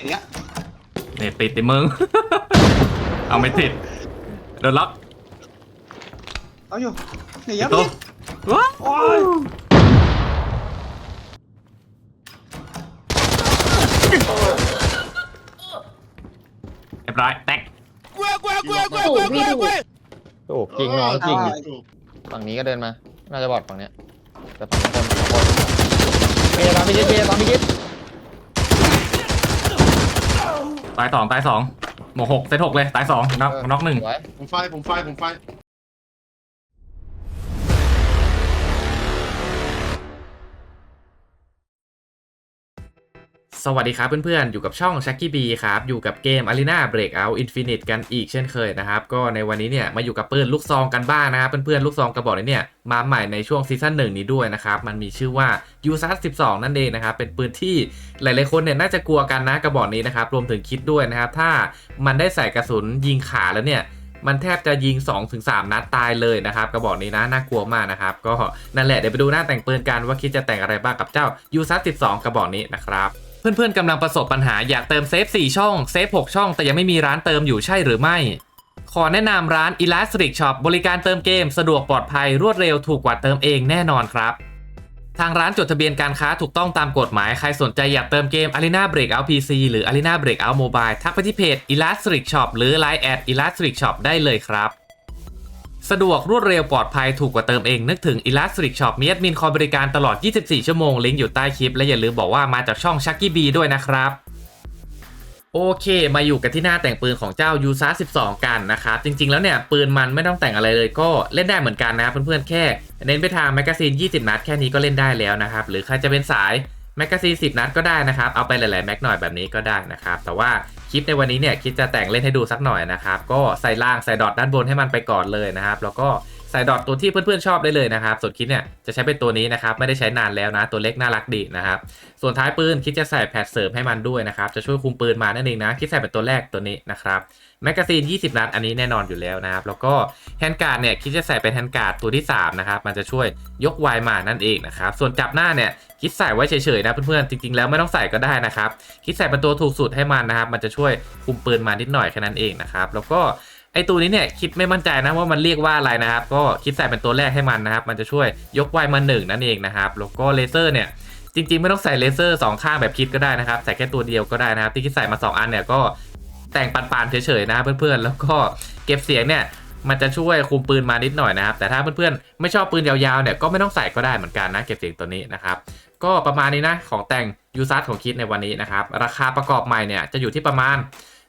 อย่างเงี้ยเน็ตติดติมึง เอาไม่ติดโดนล็อกเอาอยู่เนี่ยยับโตเลยว้าวโอ้ยเรียบร้อยแตกโอ้โหพี่ดูโอ้จริงน้องจริงฝั่งนี้ก็เดินมา น่าจะบอดฝั่งเนี้ยแต่ฝั่งนี้คนสองคนเมียตามพี่คิดเมียตามพี่คิด ตายสองตายสองหมวกหกเซตหกเลยตายสองน็อกน็อกหนึ่งสวยผมไฟผมไฟผมไฟ สวัสดีครับเพื่อนๆ อยู่กับช่อง Shacky B ครับ อยู่กับเกม Arena Breakout Infinite กันอีกเช่นเคยนะครับ ก็ในวันนี้เนี่ยมาอยู่กับปืนลูกซองกันบ้างนะครับเพื่อนๆ ลูกซองกระบอกนี้เนี่ยมาใหม่ในช่วงซีซั่นหนึ่งนี้ด้วยนะครับ มันมีชื่อว่า u s a 12 นั่นเองนะครับ เป็นปืนที่หลายๆคนเนี่ยน่าจะกลัวกันนะกระบอกนี้นะครับ รวมถึงคิดด้วยนะครับ ถ้ามันได้ใส่กระสุนยิงขาแล้วเนี่ยมันแทบจะยิง 2-3 นัดตายเลยนะครับ กระบอกนี้นะน่ากลัวมากนะครับ ก็นั่นแหละเดี๋ยวไปดูหน้าแต่งปืนกันว่าคิดจะแต่งอะไรบ้างกับเจ้า u s a 12 กระบอกนี้นะครับ เพื่อนๆกำลังประสบปัญหาอยากเติมเซฟ 4 ช่อง เซฟ 6 ช่อง แต่ยังไม่มีร้านเติมอยู่ใช่หรือไม่ ขอแนะนำร้าน Elastic Shop บริการเติมเกม สะดวกปลอดภัยรวดเร็วถูกกว่าเติมเองแน่นอนครับ ทางร้านจดทะเบียนการค้าถูกต้องตามกฎหมายใครสนใจอยากเติมเกม Arena Breakout PC หรือ Arena Breakout Mobile ทักไปที่เพจ Elastic Shop หรือ Line at Elastic Shop ได้เลยครับ สะดวกรวดเร็วปลอดภัยถูกกว่าเติมเองนึกถึง Elastic Shop มีแอดมินคอยบริการตลอด 24 ชั่วโมง ลิงก์อยู่ใต้คลิป และอย่าลืมบอกว่ามาจากช่อง Chucky B ด้วยนะครับโอเค มาอยู่กันที่หน้าแต่งปืนของเจ้า u s a 12 กันนะครับ จริง ๆ แล้วเนี่ย ปืนมันไม่ต้องแต่งอะไรเลยก็เล่นได้เหมือนกันนะเพื่อนๆ แค่ เน้นไปทางแมกกาซีน 20 นัดแค่นี้ก็เล่นได้แล้วนะครับ หรือใครจะเป็นสาย แมกกาซีน10นัดก็ได้นะครับ เอาไปหลาย ๆ แม็กหน่อยแบบนี้ก็ได้นะครับ แต่ว่าคลิปในวันนี้เนี่ยคิดจะแต่งเล่นให้ดูสักหน่อยนะครับ ก็ใส่ล่างใส่ดอทด้านบนให้มันไปก่อนเลยนะครับ แล้วก็ใส่ดอทตัวที่เพื่อนๆชอบได้เลยนะครับ ส่วนคิดเนี่ยจะใช้เป็นตัวนี้นะครับ ไม่ได้ใช้นานแล้วนะ ตัวเล็กน่ารักดีนะครับ ส่วนท้ายปืนคิดจะใส่แพดเสริมให้มันด้วยนะครับ จะช่วยคุมปืนมานั่นเองนะ คิดใส่เป็นตัวแรกตัวนี้นะครับ แมกกาซีน 20 นัด อันนี้แน่นอนอยู่แล้วนะครับ แล้วก็แฮนการ์ดเนี่ยคิดจะใส่เป็นแฮนการ์ดตัวที่ 3 นะครับ มันจะช่วยยกไวมานั่นเองนะครับ ส่วนจับหน้าเนี่ยคิดใส่ไว้เฉยๆนะเพื่อนๆ จริงๆ แล้วไม่ต้องใส่ก็ได้นะครับ คิดใส่เป็นตัวถูกสุดให้มันนะครับ มันจะช่วยคุมปืนมานิดหน่อยแค่นั้นเองนะครับ แล้วก็ไอตัวนี้เนี่ยคิดไม่มั่นใจนะว่ามันเรียกว่าอะไรนะครับ ก็คิดใส่เป็นตัวแรกให้มันนะครับ มันจะช่วยยกไวมาหนึ่งนั่นเองนะครับ แล้วก็เลเซอร์เนี่ยจริงๆ ไม่ต้องใส่เลเซอร์สองข้างแบบคิดก็ได้นะครับ ใส่แค่ตัวเดียวก็ได้นะครับ ที่คิดใส่มา 2 อันเนี่ยก็ แต่งปานๆเฉยๆนะเพื่อนๆ แล้วก็เก็บเสียงเนี่ยมันจะช่วยคุมปืนมานิดหน่อยนะครับ แต่ถ้าเพื่อนๆ ไม่ชอบปืนยาวๆเนี่ยก็ไม่ต้องใส่ก็ได้เหมือนกันนะเก็บเสียงตัวนี้นะครับ ก็ประมาณนี้นะของแต่งยูซัสของคิดในวันนี้นะครับ ราคาประกอบใหม่เนี่ยจะอยู่ที่ประมาณ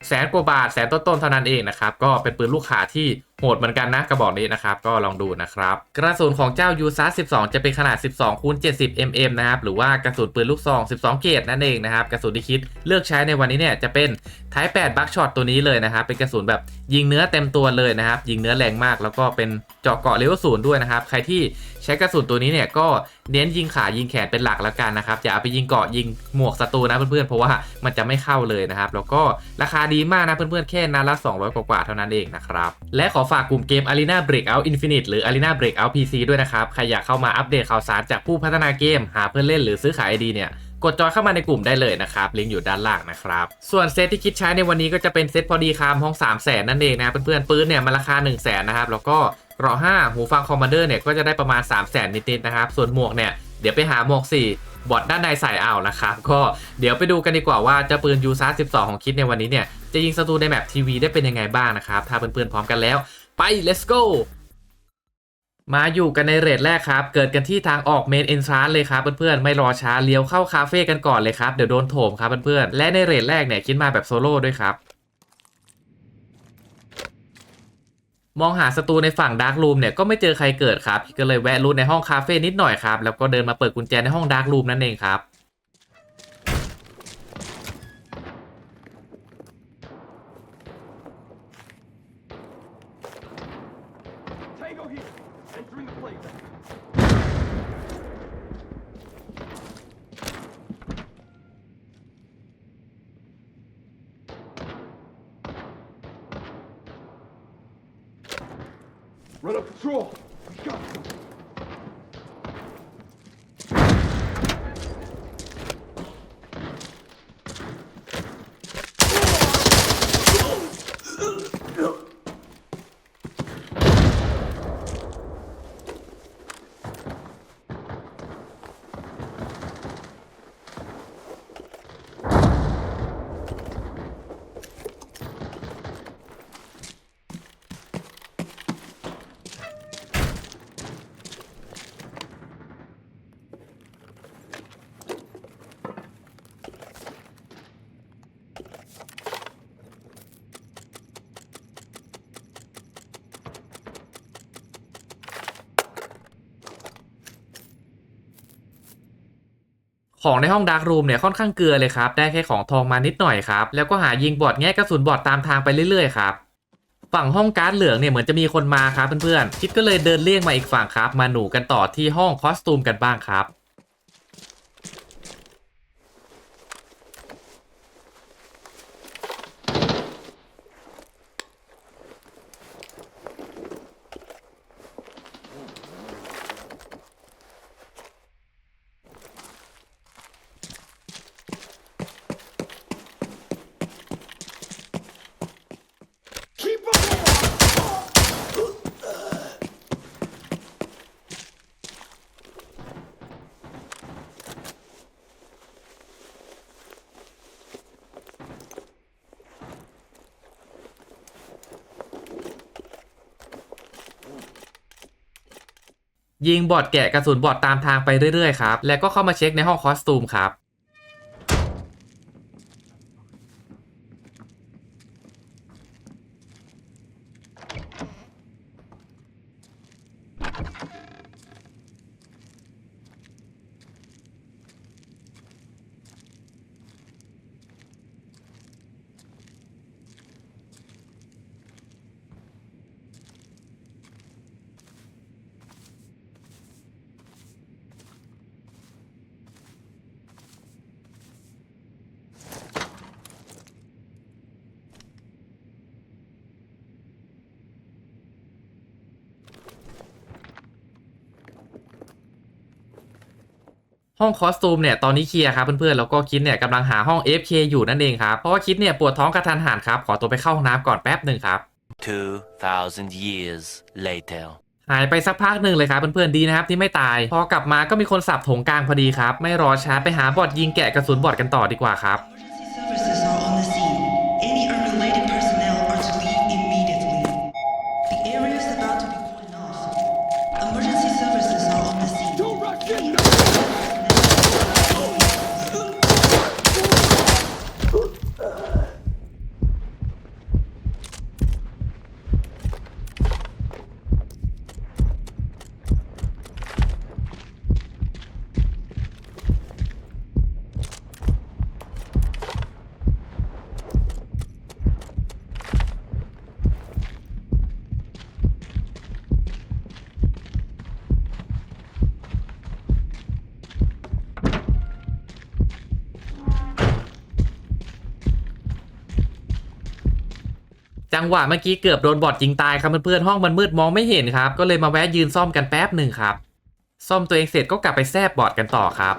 แสนกว่าบาทแสนต้นๆเท่านั้นเองนะครับ ก็เป็นปืนลูกขาที่ โหดเหมือนกันนะกระบอกนี้นะครับ ก็ลองดูนะครับ กระสุนของเจ้า u s a 12 จะเป็นขนาด 12คูณ70 mm นะครับ หรือว่ากระสุนปืนลูกซอง 12 เกรดนั่นเองนะครับ กระสุนที่คิดเลือกใช้ในวันนี้เนี่ยจะเป็น Type 8บัคช็อตตัวนี้เลยนะครับ เป็นกระสุนแบบยิงเนื้อเต็มตัวเลยนะครับ ยิงเนื้อแรงมาก แล้วก็เป็นเจาะเกาะเลเวลศูนย์ด้วยนะครับ ใครที่ใช้กระสุนตัวนี้เนี่ยก็เน้นยิงขายิงแขนเป็นหลักแล้วกันนะครับ อย่าเอาไปยิงเกาะยิงหมวกศัตรูนะเพื่อนๆ เพราะว่ามันจะไม่เข้าเลยนะครับ แล้วก็ราคาดีมากนะเพื่อนๆ แค่นัดละ200 กว่าๆเท่านั้นเองนะครับ และขอฝากกลุ่มเกม Arena Breakout Infinite หรือ Arena Breakout PC ด้วยนะครับ ใครอยากเข้ามาอัปเดตข่าวสารจากผู้พัฒนาเกม หาเพื่อนเล่นหรือซื้อขายไอดีเนี่ยกดจอยเข้ามาในกลุ่มได้เลยนะครับ ลิงก์อยู่ด้านล่างนะครับ ส่วนเซตที่คิดใช้ในวันนี้ก็จะเป็นเซตพอดีคามห้อง 3 0 0แสนนั่นเองนะเพื่อนๆปืนเนี่ยมันราคา 1 0 0 0 0แสนนะครับ แล้วก็เกราะ5หูฟังคอมมานเดอร์เนี่ยก็จะได้ประมาณ 3 0 0แสนนิดๆนะครับ ส่วนหมวกเนี่ยเดี๋ยวไปหาหมวก 4 บอดด้านในใส่เอานะครับ ก็เดี๋ยวไปดูกันดีกว่าว่าเจะปืน u s a 12 ของคิดในวันนี้เนี่ยจะยิงศัตรูในแมปทีวีได้เป็นยังไงบ้างนะครับ ถ้าเพื่อนๆพร้อมกันแล้ว ไป let's go มาอยู่กันในเรทแรกครับ เกิดกันที่ทางออกเมนเอนทรานเลยครับเพื่อนๆ ไม่รอช้าเลี้ยวเข้าคาเฟ่กันก่อนเลยครับ เดี๋ยวโดนโถมครับเพื่อนๆ และในเรทแรกเนี่ยคิดมาแบบโซโล่ด้วยครับ มองหาศัตรูในฝั่งดาร์กรูมเนี่ยก็ไม่เจอใครเกิดครับ ก็เลยแวะรูทในห้องคาเฟ่นิดหน่อยครับ แล้วก็เดินมาเปิดกุญแจในห้องดาร์กรูมนั่นเองครับ Run up patrol. ของในห้องดาร์กรูมเนี่ยค่อนข้างเกลือเลยครับ ได้แค่ของทองมานิดหน่อยครับ แล้วก็หายิงบอดแง่กระสุนบอดตามทางไปเรื่อยๆครับ ฝั่งห้องการ์ดเหลืองเนี่ยเหมือนจะมีคนมาครับเพื่อนๆ คิดก็เลยเดินเลี่ยงมาอีกฝั่งครับ มาหนูกันต่อที่ห้องคอสตูมกันบ้างครับ ยิงบอดแกะกระสุนบอดตามทางไปเรื่อยๆครับ แล้วก็เข้ามาเช็คในห้องคอสตูมครับ ห้องคอสตูมเนี่ยตอนนี้เคลียร์ครับเพื่อนๆแล้วก็คิดเนี่ยกำลังหาห้อง FK อยู่นั่นเองครับเพราะว่าคิดเนี่ยปวดท้องกระทันหันครับขอตัวไปเข้าห้องน้ำก่อนแป๊บหนึ่งครับ2,000 years later. หายไปสักพักหนึ่งเลยครับเพื่อนๆดีนะครับที่ไม่ตาย พอกลับมาก็มีคนสับถงกลางพอดีครับ ไม่รอช้าไปหาบอดยิงแกะกระสุนบอดกันต่อดีกว่าครับ จังหวะเมื่อกี้เกือบโดนบอดยิงตายครับเพื่อนๆห้องมันมืดมองไม่เห็นครับ ก็เลยมาแวะยืนซ่อมกันแป๊บหนึ่งครับ ซ่อมตัวเองเสร็จก็กลับไปแซบบอดกันต่อครับ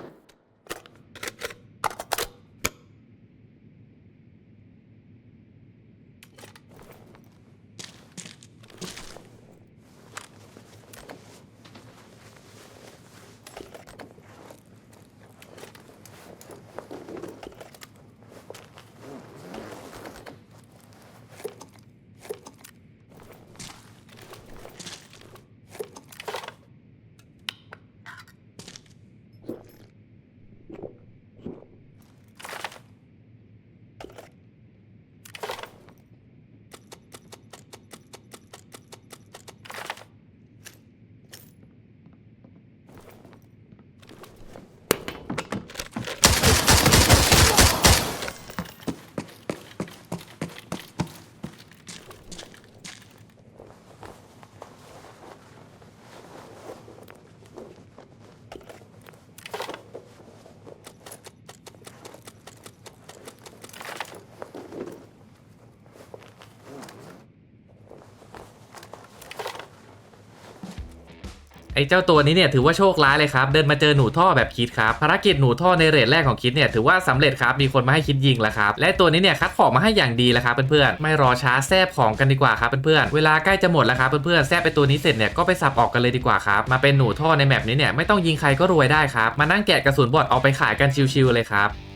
ไอ้เจ้าตัวนี้เนี่ยถือว่าโชคร้ายเลยครับ เดินมาเจอหนูท่อแบบคิดครับภารกิจหนูท่อในเรทแรกของคิดเนี่ยถือว่าสำเร็จครับมีคนมาให้คิดยิงแล้วครับและตัวนี้เนี่ยคัดของมาให้อย่างดีแล้วครับเพื่อนๆไม่รอช้าแซบของกันดีกว่าครับเพื่อนๆเวลาใกล้จะหมดแล้วครับเพื่อนๆแซบไปตัวนี้เสร็จเนี่ยก็ไปสับออกกันเลยดีกว่าครับมาเป็นหนูท่อในแมปนี้เนี่ยไม่ต้องยิงใครก็รวยได้ครับมานั่งแกะกระสุนบอดเอาไปขายกันชิวๆเลยครับ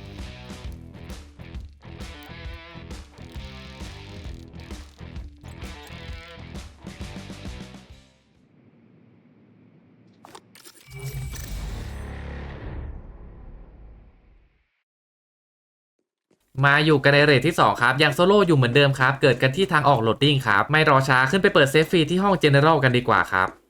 มาอยู่กันในเรทที่ 2 ครับ ยังโซโล่อยู่เหมือนเดิมครับ เกิดกันที่ทางออกโหลดดิ้งครับ ไม่รอช้าขึ้นไปเปิดเซฟฟรีที่ห้องเจเนอเรลกันดีกว่าครับ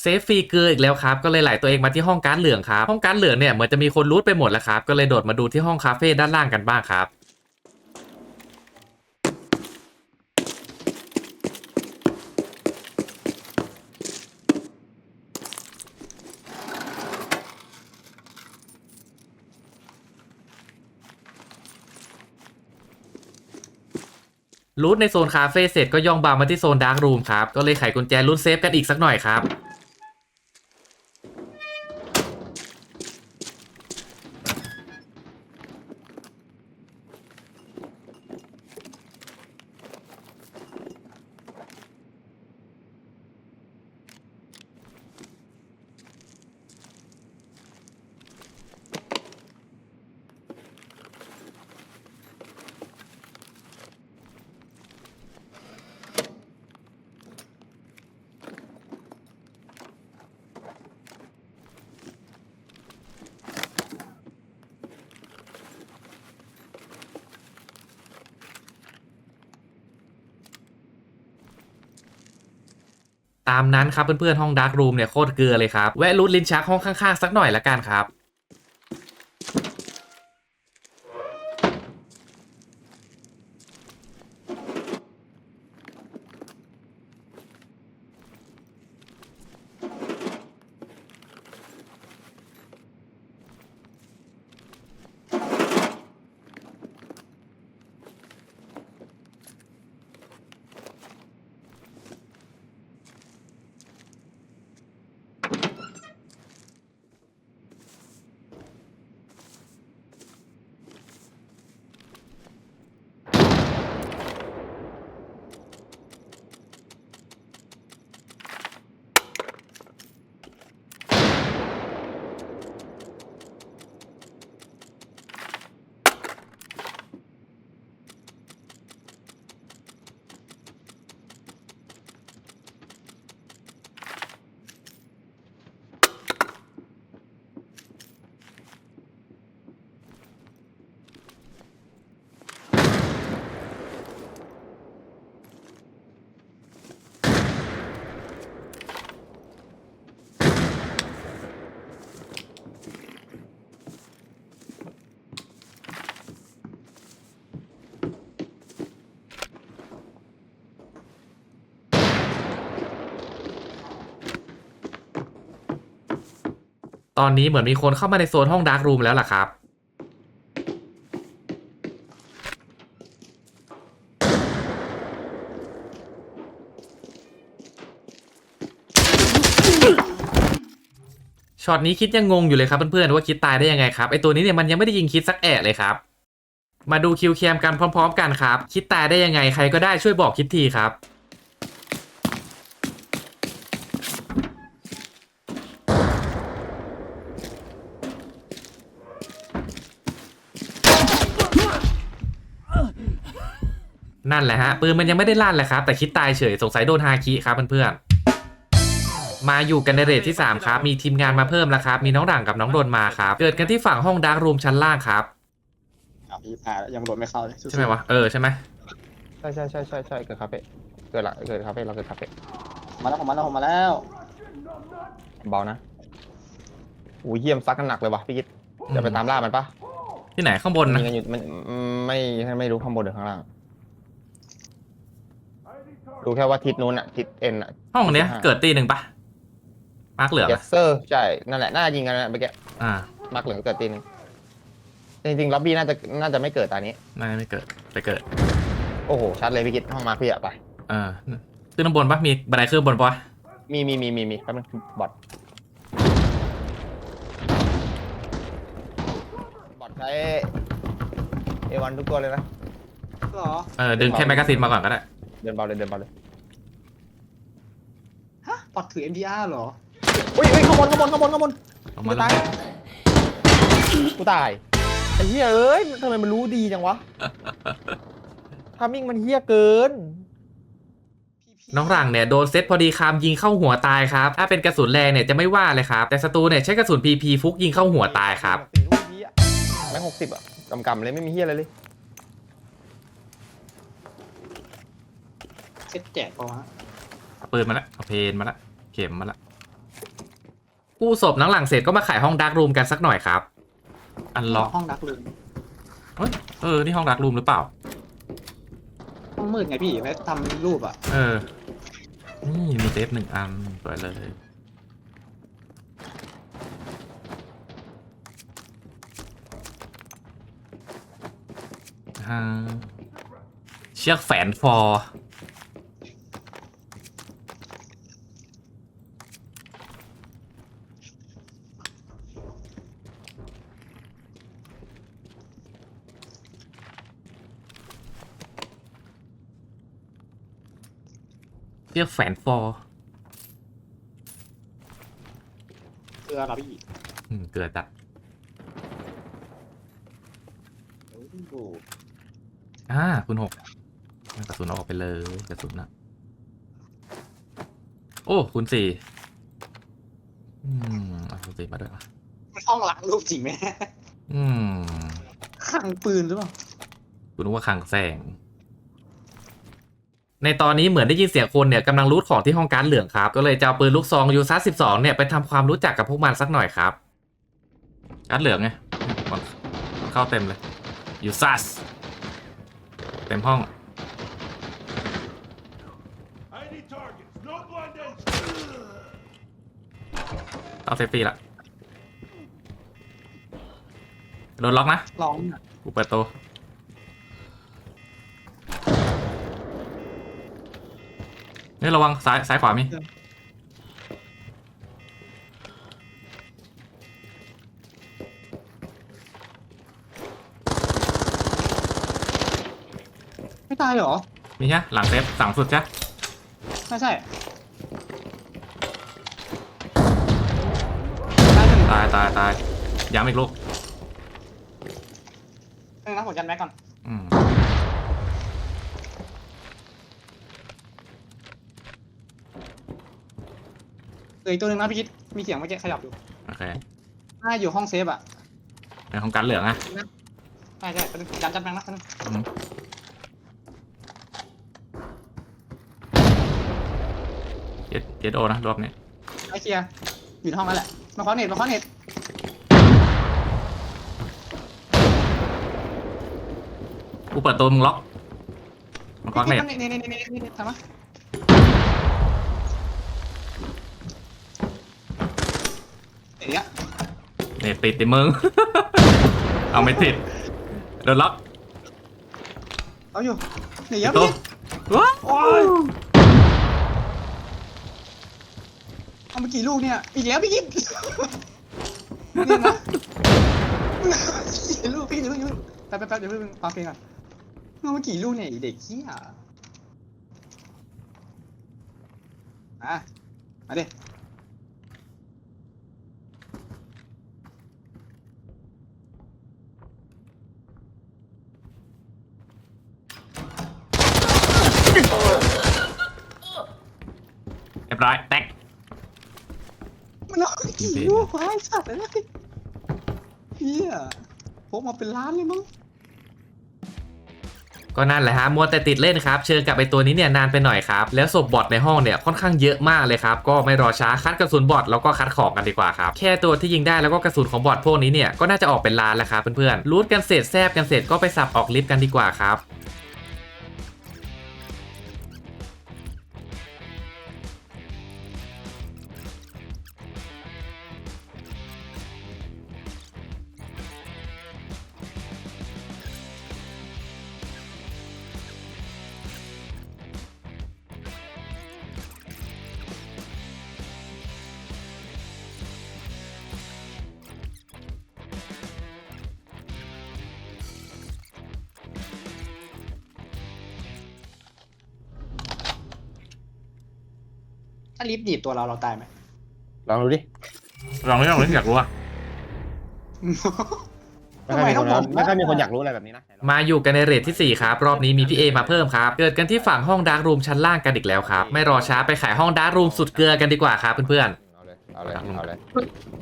เซฟฟรีเกอร์อีกแล้วครับ ก็เลยไหลตัวเองมาที่ห้องการเหลืองครับ ห้องการเหลืองเนี่ยเหมือนจะมีคนรูทไปหมดแล้วครับ ก็เลยโดดมาดูที่ห้องคาเฟ่ด้านล่างกันบ้างครับรูทในโซนคาเฟ่เสร็จก็ย่องบามาที่โซนดาร์กรูมครับ ก็เลยไขกุญแจรูทเซฟกันอีกสักหน่อยครับ ตามนั้นครับเพื่อนๆห้องดาร์กรูมเนี่ยโคตรเกลือเลยครับแวะรูดลิ้นชักห้องข้างๆสักหน่อยละกันครับ ตอนนี้เหมือนมีคนเข้ามาในโซนห้องดาร์กรูมแล้วล่ะครับ ช็อตนี้คิดยังงงอยู่เลยครับเพื่อนๆว่าคิดตายได้ยังไงครับไอตัวนี้เนี่ยมันยังไม่ได้ยิงคิดสักแอะเลยครับ มาดูคิวเคมกันพร้อม ๆ กันครับ คิดตายได้ยังไงใครก็ได้ช่วยบอกคิดทีครับ นั่นแหละฮะปืนมันยังไม่ได้ลั่นเลยครับแต่คิดตายเฉยสงสัยโดนฮาคิครับเพื่อนๆมาอยู่กันในเรทที่ 3 ครับ มีทีมงานมาเพิ่มแล้วครับ มีน้องด่างกับน้องโดนมาครับ เกิดกันที่ฝั่งห้องดาร์กรูมชั้นล่างครับอ้าวพี่ผ่านแล้วยังโดนไม่เข้าเลยสู้ๆใช่ไหมวะ เออใช่ไหมใช่ใช่ใช่ใช่ใช่เกิดคาเฟ่เกิดละเกิดคาเฟ่เราเกิดคาเฟ่มาแล้วผมมาแล้วผมมาแล้วเบานะอู้เยี่ยมซักกันหนักเลยว่ะพี่กิ๊ดจะไปตามล่ามันปะที่ไหนข้างบนนะยิงกันอยู่มันไม่ไม่รู้ข้างบนหรือข้างล่าง ดูแค่ว่าทิศนู้นอะทิศเอ็นอะห้องเนี้ยเกิดตีหนึ่งปะมาร์กเหลืองเยอะสเซอร์ใช่ นั่นแหละ น่าจะยิงกันนะเมื่อกี้อ่ามาร์กเหลืองเกิดตีหนึงจริงๆล็อบบี้น่าจะน่าจะไม่เกิดตอนนี้ น่าจะไม่เกิดไปเกิด โอ้โห ชัดเลยพี่กิ๊ดห้องมาร์คพี่อะไป เออขึ้นข้างบนปะมีบันไดขึ้นบนปะมีมีมีมีมีแป๊บนึงบอทบอทใช้เอวันทุกตัวเลยนะเหรอ เออดึงแค่แมกกาซีนมาก่อนก็ได้ เดินเบาเลยเดินเบาเลยฮะปอดถือ MDR เหรออุ้ยอุ้ยข้างบนข้างบนข้างบนข้างบนเอากูมาตายกูตายไอ้เหี้ยเอ้ยทำไมมันรู้ดีจังวะทามิ่งมันเหี้ยเกินน้องหลังเนี่ยโดนเซตพอดีคามยิงเข้าหัวตายครับ ถ้าเป็นกระสุนแรงเนี่ยจะไม่ว่าเลยครับ แต่ศัตรูเนี่ยใช้กระสุน PP ฟุกยิงเข้าหัวตายครับ สี่ลูกเหี้ยแม่งหกสิบอะกำกำๆเลยไม่มีเหี้ยอะไรเลย เซ็ตแจกเปล่าวะเอาปืนมาละเอาเพนมาละเข็มมาละกู้ศพหนังหลังเสร็จก็มาขายห้องดักรูมกันสักหน่อยครับ อันล็อกห้องดักลืมเฮ้ยเออนี่ห้องดักรูมหรือเปล่า ห้องมืดไงพี่ไม่ทำรูปอะ เออ นี่มีเซฟหนึ่งอันสวยเลยอ่าเชือกแฝนฟอร์ เชือกแฝนฟอร์เกลือเหรอพี่อืมเกลือจัดโอ้โหอ่าคุณหกเอากระสุนเอาออกไปเลยกระสุนนะโอ้คุณสี่อืมเอาคุณสี่มาด้วยวะมันห้องหลังรูปจริงไหมอืม ขังปืนหรือเปล่า คุณนึกว่าคลังแสง ในตอนนี้เหมือนได้ยินเสียงคนเนี่ยกำลังรูดของที่ห้องการดเหลืองครับ ก็เลยจะเอาปืนลูกซองยูซัสสิบสองเนี่ยไปทำความรู้จักกับพวกมันสักหน่อยครับการดเหลืองไงมันมันเข้าเต็มเลยยูซัสเต็มห้อง I need targets. No blind ends. เอาเซฟตี้ละโดนล็อกนะร้องอะกูเปิดโตะนี่ระวังซ้ายซ้ายขวามีไม่ตายเหรอ มีใช่หลังเซฟสั่งสุดใช่ไม่ใช่ตายหนึ่งตายตายตายย้ำอีกลูกหนึ่งนะผมยันแม็กก่อน อืม เห ลืออีกตัวหนึ่งนะพี่คิด มีเสียงเมื่อกี้ขยับอยู่โอเคน่าอยู่ห้องเซฟอะในของการเหลืองอะใช่ใช่เป็นยันจันแม็กนะตัวหนึ่งอืมเจ็ดเจ็ดโอนะรอบนี้ไอเคลียร์อยู่ในห้องนั่นแหละ มาคอเน็ตมาคอเน็ตกูเปิดตัวมึงล็อกมันควักเน็ตเน็ตเน็ตเน็ตเน็ตเน็ตเน็ตทำมะเอ๊ะ เน็ตติดติมึง เอาไม่ติดโดนล็อกเอาอยู่เดี๋ยวตัวพี่ว้าวโอ้ยเอามากี่ลูกเนี่ย อีกแล้วพี่กิ๊บเนี่ยนะกี่ลูกพี่เดี๋ยวเพิ่งแป๊บแป๊บแป๊บเดี๋ยวเพิ่งฟังเพลงก่อนเอามากี่ลูกเนี่ยไอ้เด็กเขี้ยอะมาดิ เรียบร้อยแตกมันเอามากี่ลูกวะไอ้สัตว์เลยเฮียพกมาเป็นล้านเลยมั้งก็นั่นแหละฮะมัวแต่ติดเล่นครับ เชิญกลับไปตัวนี้เนี่ยนานไปหน่อยครับ แล้วศพบอทในห้องเนี่ยค่อนข้างเยอะมากเลยครับ ก็ไม่รอช้าคัดกระสุนบอทแล้วก็คัดของกันดีกว่าครับ แค่ตัวที่ยิงได้แล้วก็กระสุนของบอทพวกนี้เนี่ยก็น่าจะออกเป็นล้านแล้วครับเพื่อนๆรูดกันเสร็จแซบกันเสร็จก็ไปสับออกลิฟต์กันดีกว่าครับ ถ้าลิฟต์ดีดตัวเราเราตายไหม ลองดูดิลองเรื่องเรื่องอยากรู้อะไม่ค่อยมีคนนะไม่ค่อยมีคนอยากรู้อะไรแบบนี้นะมาอยู่กันในเรทที่ 4 ครับ รอบนี้มีพี่เอมาเพิ่มครับ เกิดกันที่ฝั่งห้องดาร์กรูมชั้นล่างกันอีกแล้วครับ ไม่รอช้าไปขายห้องดาร์กรูมสุดเกลือกันดีกว่าครับเพื่อนเอาเลยเอาเลยเอาเลย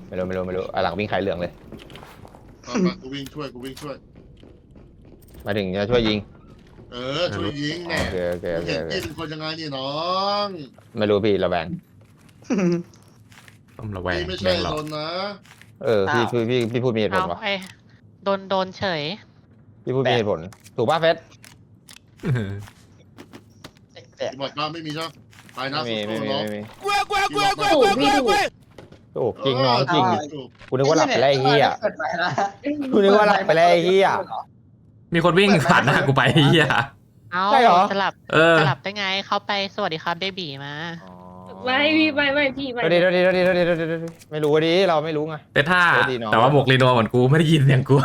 ไม่รู้ไม่รู้ไม่รู้อะหลังวิ่งไข่เหลืองเลย มามากูวิ่งช่วยกูวิ่งช่วยมาถึงจะช่วยยิง เออช่วยยิงแน่โอเคโอเคโอเคเห็นโอเคพี่เป็นคนยังไงนี่น้องไม่รู้พี่ระแวงต้องระแวงนี่ไม่แม่ใช่งหรอกโดนนะเออพี่พี่พี่พี่พูดมีเหตุผลเอาวะไอ้โดนโดนเฉย พี่พูดมีเหตุผลถูกป่ะเฟสบอกว่าไม่มีใช่ไหมตายนะไม่มีไม่มีสู้ๆน้อง ไม่มีถูกพี่ถูกโอ้จริงน้องจริงเออถูกกูนึกว่าหลับไปแล้วไอ้เหี้ยเปิดไปนะกูนึกว่าหลับไปแล้วไอ้เหี้ย มีคนวิ่งผ่านหน้ากูไปไอ้เหี้ยเอาใช่เหรอ สลับเออ สลับได้ไงเขาไปสวัสดีครับเบบีมา ไม่พี่ไม่ไม่พี่ไม่ เดี๋ยวเดี๋ยวเดี๋ยวเดี๋ยวเดี๋ยวเดี๋ยวเดี๋ยวไม่รู้ดิเราไม่รู้ไง แต่ถ้าโอ้ดีเนอะแต่ว่าบวกรีโนเหมือนกูไม่ได้ยินเสียงกู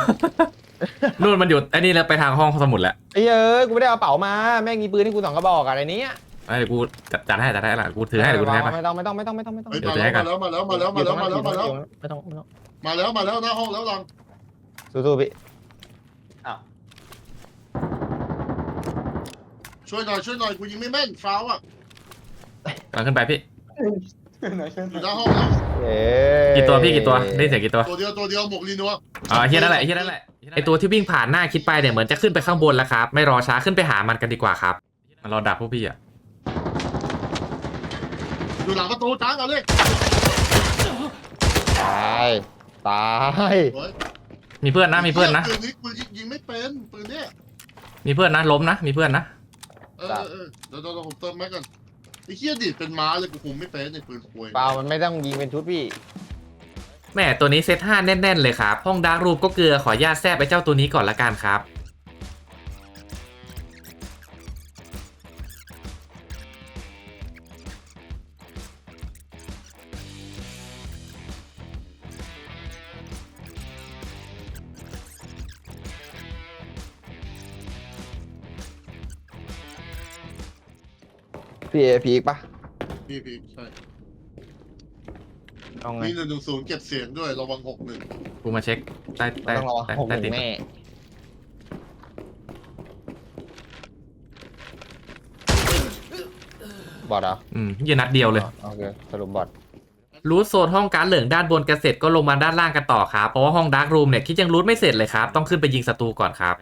นู่นมันอยู่ไอ้นี่แล้วไปทางห้องสมุดแล้วไอ้เอ้ยกูไม่ได้เอาเป๋ามาแม่งมีปืนที่กูสองกระบอกอะไรเนี้ยไอ้กูจัดจัดให้จัดให้ละกูถือให้เดี๋ยวกูถือให้ไปไม่ต้องไม่ต้องไม่ต้องไม่ต้องไม่ต้องเฮ้ยเดี๋ยวมาจะให้กัแล้วนมาแล้วมาแล้วมาแล้วมาแล้วมาแล้วมาแล้วไม่ต้องไม่ต้องมาแล้วมาแล้วหน้าห้องแล้วลังสู้ๆพี่ ช่วยหน่อยช่วยหน่อยกูยิงไม่แม่นฟาวอะกำลังขึ้นไปพี่อยู่หน้าห้องแล้วเอ้ยกี่ตัวพี่กี่ตัวได้เสียงกี่ตัวตัวเดียวตัวเดียวหมกลีนัวอ๋อเฮียนั่นแหละเฮียนั่นแหละไอตัวที่วิ่งผ่านหน้าคิดไปเนี่ยเหมือนจะขึ้นไปข้างบนแล้วครับไม่รอช้าขึ้นไปหามันกันดีกว่าครับมันรอดักพวกพี่อะอยู่หลังประตูจ้างเอาเลยตายตายเฮ้ยมีเพื่อนนะมีเพื่อนนะปืนนี้ปืนยิงไม่เป็นปืนเนี้ยมีเพื่อนนะล้มนะมีเพื่อนนะเออเออเออเดี๋ยวเดี๋ยวผมเติมแม็กกันไอ้เหี้ยดิดเป็นม้าเลยกูคุมไม่เป็นในปืนควยเปล่ามันไม่ต้องยิงเป็นชุดพี่แม่ตัวนี้เซตห้าแน่นๆเลยครับห้องดาร์กรูปก็เกลือขออนุญาตแทรกไปเจ้าตัวนี้ก่อนละกันครับ พี่เอพีกปะพี่พี่ใช่เอาไงมีหนึ่งหนึ่งศูนย์เก็บเสียงด้วยระวังหกหนึ่งกูมาเช็คใต้ใต้ต้องรอใต้หกหใต้นึ่งติดแม่บอดเหรออืมยืนนัดเดียวเลย โอเคสรุปบอดรูทโซนห้องการดเหลืองด้านบนกันเสร็จก็ลงมาด้านล่างกันต่อครับ เพราะว่าห้องดาร์กรูมเนี่ยคิดยังรูทไม่เสร็จเลยครับ ต้องขึ้นไปยิงศัตรูก่อนครับ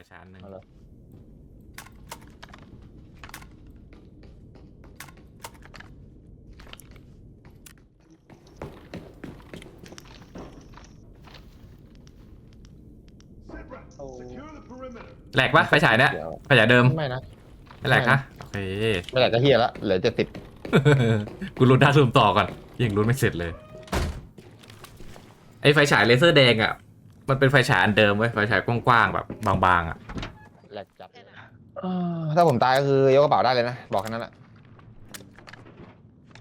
ลกปะไฟฉายเนี่ยเดี๋ยวไฟฉายเดิมไม่นะไม่แหลกนะโอเคไม่แหละก็เฮียละเหลือเจ็ดสิบกูรูทด้านรูมต่อก่อนยังรูทไม่เสร็จเลย ไอไฟฉายเลเซอร์แดงอะ มันเป็นไฟฉายอันเดิมเว้ยไฟฉายกว้างๆแบบบางๆอะแหลกจับเอ่อถ้าผมตายก็คือยกกระเป๋าได้เลยนะ บอกแค่นั้นแหละ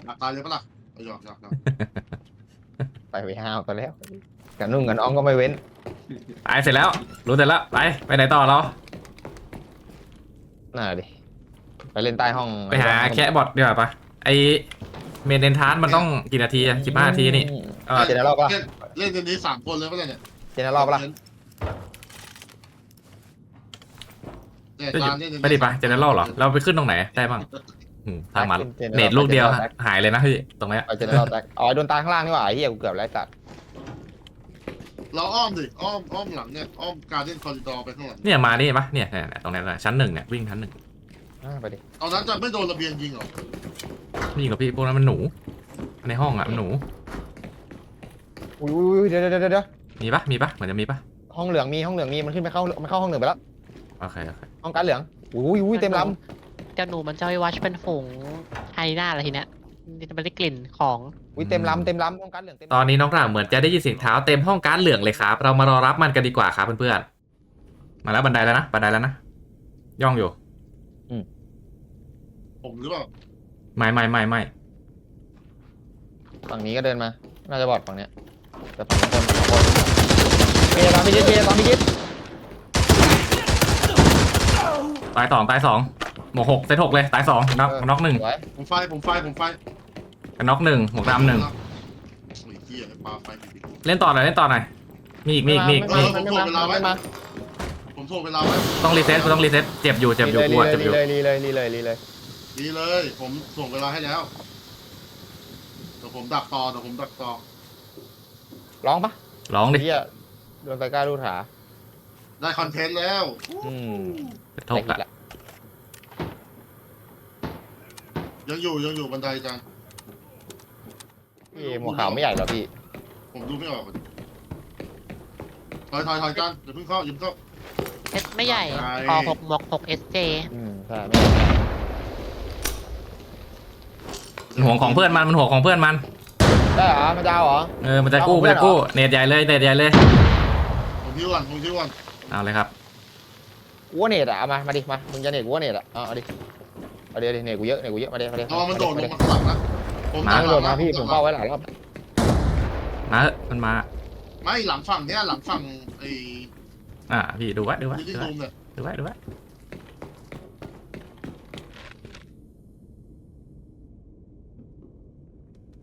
อยากตายเลยปะล่ะเอาหยอกหยอกหยอกไปไปห้าวตัวแล้วกันนุ่งกันอ้องก็ไม่เว้นไปเสร็จแล้ว รู้เสร็จแล้ว ไป ไปไหนต่อเรา น่าดิไปเล่นใต้ห้องไปหาแคะบอทดีกว่าปะไอเมนเดนทานมันต้องกี่นาทีอะสิบห้านาทีนี่เออเจนรอบปะเล่นเล่นกันนี้สามคนเลยปะล่ะเนี่ยเจนรอบปะล่ะเนี่ยจะหยุตาดมเล่นกันไปดิปะเจเนอเรลเหรอเราไปขึ้นตรงไหนได้บ้างอืมทางมาเน็ตลูกเดียวหายเลยนะพี่ตรงเนี้ยไปเจนรอบแตกอ๋อโดนตายข้างล่างนี่หว่าไอ้เฮียกูเกือบไล่ตัด เราอ้อมดิอ้อมอ้อมหลังเนี่ยอ้อมการเล่นคอริดอร์ไปข้างหลังเนี่ยมานี่ปะเนี่ยเนี่ยเนี่ยตรงนี้นะชั้นหนึ่งเนี่ยวิ่งชั้นหนึ่งอ่าไปดิเอานั้นจะไม่โดนระเบียงยิงเหรอนี่กับพี่พวกนั้นมันหนู ในห้องอะมันหนูอุ้ยอุ้ยอุ้ยเดี๋ยวเดี๋ยวเดี๋ยวเดี๋ยวมีปะมีปะเหมือนจะมีปะห้องเหลืองมีห้องเหลืองมีมันขึ้นไปเข้ามันเข้าห้องเหลืองไปแล้วโอเคโอเคห้องการดเหลืองอุ้ยอุ้ยเต็มลเจ้าหนูมันจะไปวัชเป็นฝูงไฮน่าอะไรทีเนี้ย มันได้กลิ่นของำอุ้ยเต็มลำเต็มลำห้องการดเหลืองเต็มตอนนี้น้องกลางเหมือนจะได้ยินเสียงเท้าเต็มห้องการ์ดเหลืองเลยครับ เรามารอรับมันกันดีกว่าครับเพื่อนๆ มาแล้วบันไดแล้วนะบันไดแล้วนะย่องอยู่ ผมหรือเปล่าไม่ไม่ไม่ไม่ฝั่งนี้ก็เดินมา น่าจะบอดฝั่งเนี้ย แต่ฝั่งนู้นคนคนเมียตามพี่จิ๊ดเมียตามพี่จิ๊ดตายสองตายสองหมวกหกเซตหกเลยตายสองน็อกน็อกหนึ่งสวยผมไฟผมไฟผมไฟ กันน็อกหนึ่งหมวกดำหนึ่งโอ้ยเหี้ยปลาไฟผิดเล่นต่อหน่อยเล่นต่อหน่อยมีอีกมีอีกมีอีกมีอีกไม่มาไม่มาไม่มาผมโทรเวลาไว้ต้องรีเซ็ตกูต้องรีเซ็ตเจ็บอยู่เจ็บอยู่กลัวเจ็บอยู่รีเลยรีเลยรีเลยรีเลยดีเลย ผมส่งเวลาให้แล้วเดี๋ยวผมดักต่อเดี๋ยวผมดักต่อร้องปะร้องดิเฮียโดนไฟกล้ารูดขาได้คอนเทนต์แล้วอืมเป็นทกละยังอยู่ยังอยู่บันไดจันม พี่หมวกขาวไม่ใหญ่หรอพี่ ผมดูไม่ออกอะถอยถอยถอยกันอย่าเพิ่งเข้าอย่าเพิ่งเข้า เอสไม่ใหญ่ใช่คอหกหมวกหกเอสเจอืมใช่ไม่ใหญ่มันห่วงของเพื่อนมันมันห่วงของเพื่อนมัน ได้เหรอมันจะเอาเหรอ เออมันจะกู้เอาขมัอนงเพื่อนจะกู้เน็ตใหญ่เลยเน็ตใหญ่เลยผมทิ้งก่อนผมทิ้งก่อนเอาเลยครับกูว่าเนตอะเอามา มาดิ มา มึงจะเนตกูว่าเนตอะเอาเอาดิ เอาดิเอาดิเนตกูเยอะ เนตกูเยอะ มาดิมาดิรอมันโดดลมาดิงมาข้างหลังนะ ผมมาดักโดดหลัมางพี่ผมเฝ้าไว้หลายรอบมาเถอะมันมา ไม่หลังฝั่งเนี้ยหลังฝั่งไอ้อ่าพี่ดูไว้ดูไว้ลิดูที่ไว้รูมเนี่ยดูไว้ดูไว้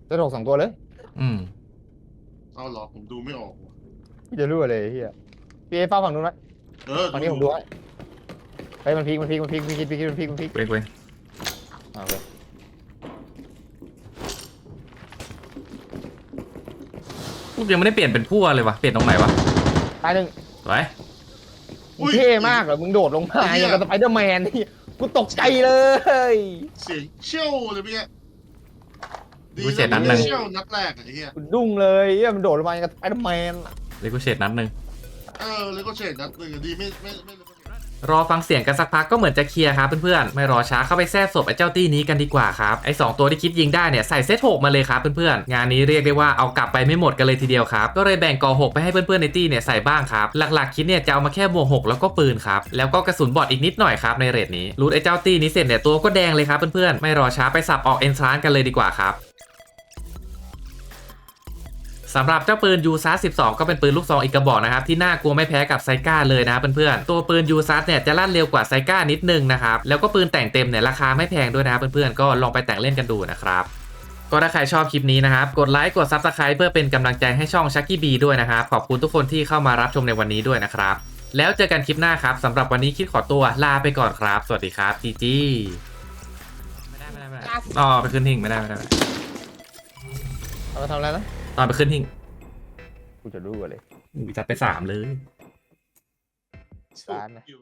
จะโดดสองตัวเลยอืมเอาเหรอผมดูไม่ออกว่ะพี่จะรู้อะไรเฮียพี่เอเฝ้าฝั่งนู้นไว้เออฝั่งนี้ผมดูไว้เฮ้ยมันพีกมันพีกมันพีกมันพีกมันพีกมันพีกมันพีกเว้ยเว้ยอ่าโอเค กูยังไม่ได้เปลี่ยนเป็นพั่วเลยวะเปลี่ยนตรงไหนวะตายหนึ่งสวยมึงเท่มากเหรอมึงโดดลงมาอย่างกับสไปเดอร์แมนนี่กูตกใจเลยเสียงเชี่ยวเลยพี่แกดีกูเสร็จนัดหนึ่งเชี่ยวนัดแรกอะไอ้เหี้ยกูดุ้งเลยเฮียมันโดดลงมาอย่างกับสไปเดอร์แมน เลยกูเฉดนัดหนึ่ง เออแล้วก็เฉดนัดหนึ่งอะดีไม่ไม่ไม่ไม่ รอฟังเสียงกันสักพักก็เหมือนจะเคลียร์ครับเพื่อนๆ ไม่รอช้าเข้าไปแทรกศพไอ้เจ้าตี้นี้กันดีกว่าครับ ไอ้สองตัวที่คิดยิงได้เนี่ยใส่เซตหกมาเลยครับเพื่อนๆ งานนี้เรียกได้ว่าเอากลับไปไม่หมดกันเลยทีเดียวครับ ก็เลยแบ่งกอหกไปให้เพื่อนๆในตี้เนี่ยใส่บ้างครับ หลักๆคิดเนี่ยจะเอามาแค่บวกหกแล้วก็ปืนครับ แล้วก็กระสุนบอดอีกนิดหน่อยครับในเรทนี้รูดไอ้เจ้าตี้นี้เสร็จเนี่ยตัวก็แดงเลยครับเพื่อนๆ ไม่รอช้าไปสับออกเอนทรานกันเลยดีกว่าครับ สำหรับเจ้าปืนยูซัส12 ก็เป็นปืนลูกซองอีกกระบอกนะครับที่น่ากลัวไม่แพ้กับไซก้าเลยนะครับเพื่อนๆตัวปืนยูซัสเนี่ยจะลั่นเร็วกว่าไซก้านิดนึงนะครับแล้วก็ปืนแต่งเต็มเนี่ยราคาไม่แพงด้วยนะครับเพื่อนๆก็ลองไปแต่งเล่นกันดูนะครับก็ถ้าใครชอบคลิปนี้นะครับ กดไลค์ กด Subscribe เพื่อเป็นกำลังใจให้ช่องชักกี้บีด้วยนะครับ ขอบคุณทุกคนที่เข้ามารับชมในวันนี้ด้วยนะครับ แล้วเจอกันคลิปหน้าครับสำหรับวันนี้คิดขอตัวลาไปก่อนครับ สวัสดีครับจีจีไม่ได้ไม่ได้ไม่ได้อ๋อไปขึ้นหิ่งไม่ได้ไม่ได้ไม่ได้เอามาทำอะไรนะ ตอนไปขึ้นหิ่งกูจะรู้อะไรจัดไปสามเลย ร้านนะอยู่